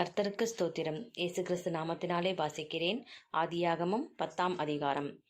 கர்த்தருக்கு ஸ்தோத்திரம். இயேசு கிறிஸ்து நாமத்தினாலே வாசிக்கிறேன். ஆதியாகமும் பத்தாம் அதிகாரம்.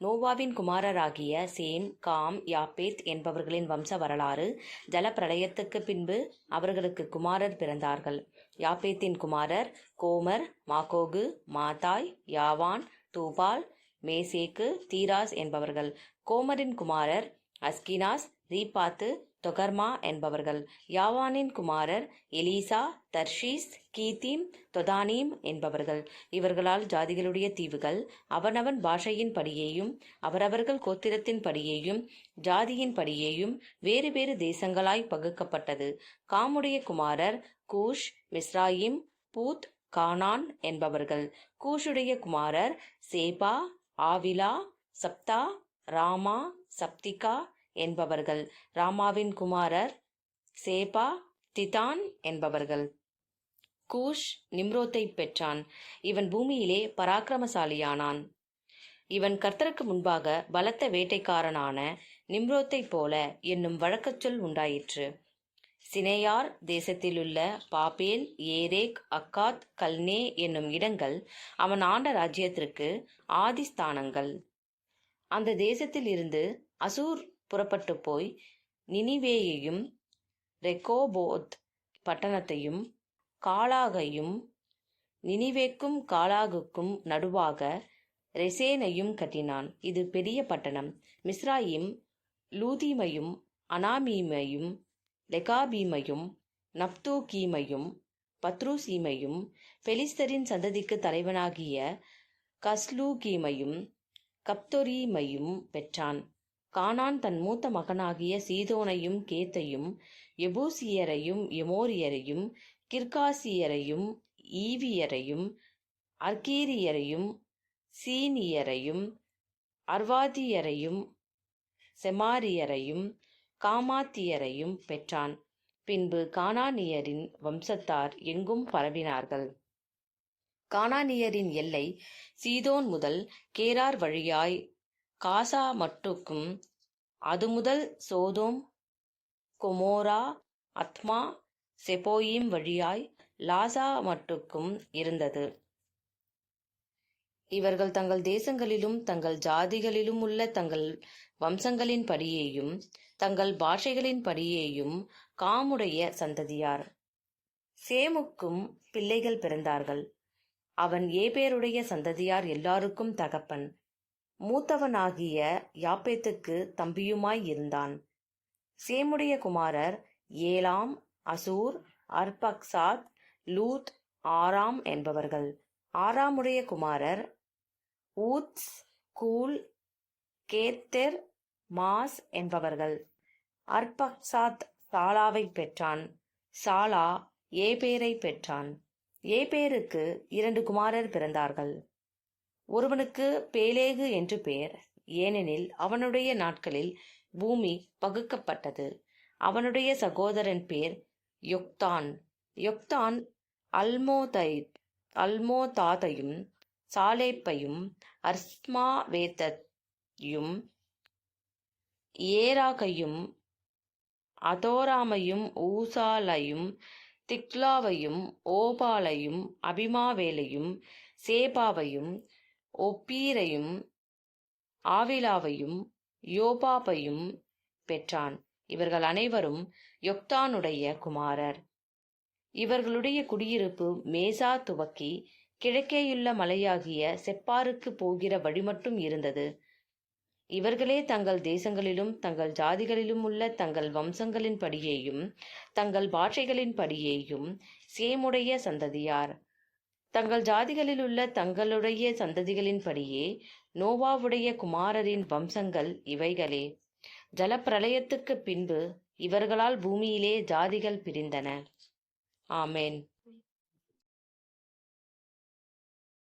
நோவாவின் குமாரராகிய சேம் காம் யாப்பேத் என்பவர்களின் வம்ச வரலாறு ஜலப்பிரளயத்துக்கு பின்பு அவர்களுக்கு குமாரர் பிறந்தார்கள். யாப்பேத்தின் குமாரர் கோமர் மாகோகு மாதாய் யாவான் தூபால் மேசேக்கு தீராஸ் என்பவர்கள். கோமரின் குமாரர் அஸ்கினாஸ் ரீபாத்து தொகர்மா என்பவர்கள். யாவானின் குமாரர் எலீசா தர்ஷீஸ் கீத்தீம் தொதானீம் என்பவர்கள். இவர்களால் ஜாதிகளுடைய தீவுகள் அவனவன் பாஷையின் படியேயும் அவரவர்கள் கோத்திரத்தின் படியேயும் ஜாதியின் படியேயும் வேறு வேறு தேசங்களாய் பகுக்கப்பட்டது. காமுடைய குமாரர் கூஷ் மிஸ்ராயிம் பூத் கானான் என்பவர்கள். கூஷுடைய குமாரர் சேபா ஆவிலா சப்தா ராமா சப்திகா என்பவர்கள். ராமாவின் குமாரர் சேபா திதான் என்பவர்கள். கூஷ் நிம்ரோத்தை பெற்றான். இவன் பூமியிலே பராக்கிரமசாலியானான். இவன் கர்த்தருக்கு முன்பாக பலத்த வேட்டைக்காரனான நிம்ரோத்தைப் போல என்னும் வழக்கச்சொல் உண்டாயிற்று. சினேயார் தேசத்திலுள்ள பாபேல் ஏரேக் அக்காத் கல்னே என்னும் இடங்கள் அவன் ஆண்ட ராஜ்யத்திற்கு ஆதிஸ்தானங்கள். அந்த தேசத்தில் இருந்து அசூர் புறப்பட்டு போய் நினிவேயையும் ரெக்கோபோத் பட்டணத்தையும் காலாகையும் நினிவேக்கும் காலாகுக்கும் நடுவாக ரெசேனையும் கட்டினான். இது பெரிய பட்டணம். மிஸ்ராயிம் லூதீமையும் அனாமீமையும் லெகாபீமையும் நப்தூகீமையும் பத்ருசீமையும் பெலிஸ்தரின் சந்ததிக்கு தலைவனாகிய கஸ்லூகீமையும் கப்தொரீமையும் பெற்றான். கானான் தன் மூத்த மகனாகிய சீதோனையும் கேத்தையும் எபூசியரையும் எமோரியரையும் கிர்காசியரையும் ஈவியரையும் அர்கீரியரையும் சீனியரையும் அர்வாதியரையும் செமாரியரையும் காமாத்தியரையும் பெற்றான். பின்பு கானானியரின் வம்சத்தார் எங்கும் பரவினார்கள். கானானியரின் எல்லை சீதோன் முதல் கேரார் வழியாய் காசா மட்டுக்கும் அது முதல் சோதோம் கொமோரா அத்மா செபோயிம் வழியாய் லாசா மட்டுக்கும் இருந்தது. இவர்கள் தங்கள் தேசங்களிலும் தங்கள் ஜாதிகளிலும் உள்ள தங்கள் வம்சங்களின் படியேயும் தங்கள் பாஷைகளின் படியேயும் காமுடைய சந்ததியார். சேமுக்கும் பிள்ளைகள் பிறந்தார்கள். அவன் ஏபேருடைய சந்ததியார் எல்லாருக்கும் தகப்பன். மூத்தவனாகிய யாப்பேத்துக்கு தம்பியுமாய் இருந்தான். சேமுடைய குமாரர் ஏலாம் அசூர் அர்பக்சாத் லூத் ஆராம் என்பவர்கள். ஆராமுடைய குமாரர் ஊத்ஸ் கூல் கேத்தெர் மாஸ் என்பவர்கள். அர்பக்சாத் சாலாவை பெற்றான். சாலா ஏபேரை பெற்றான். ஏபேருக்கு இரண்டு குமாரர் பிறந்தார்கள். ஒருவனுக்கு பேலேகு என்று பெயர். ஏனெனில் அவனுடைய நாட்களில் பூமி பகுக்கப்பட்டது. அவனுடைய சகோதரன் பேர் யொக்தான். யொக்தான் அல்மோதை அல்மோதாதையும் சாலேப்பையும் அர்ஸ்மாவேத்தையும் ஏராகையும் அதோராமையும் ஊசாலையும் திக்லாவையும் ஓபாலையும் அபிமாவேலையும் சேபாவையும் ஒப்பீரையும் ஆவிலாவையும் யோபாபையும் பெற்றான். இவர்கள் அனைவரும் யொக்தானுடைய குமாரர். இவர்களுடைய குடியிருப்பு மேசா துவக்கி கிழக்கேயுள்ள மலையாகிய செப்பாருக்கு போகிற வழி மட்டும் இருந்தது. இவர்களே தங்கள் தேசங்களிலும் தங்கள் ஜாதிகளிலும் உள்ள தங்கள் வம்சங்களின் படியேயும் தங்கள் பாஷைகளின் படியேயும் சேமுடைய சந்ததியார். தங்கள் ஜாதிகளில் உள்ள தங்களுடைய சந்ததிகளின்படியே நோவாவுடைய குமாரரின் வம்சங்கள் இவைகளே. ஜலப்பிரளயத்துக்கு பின்பு இவர்களால் பூமியிலே ஜாதிகள் பிரிந்தன. ஆமேன்.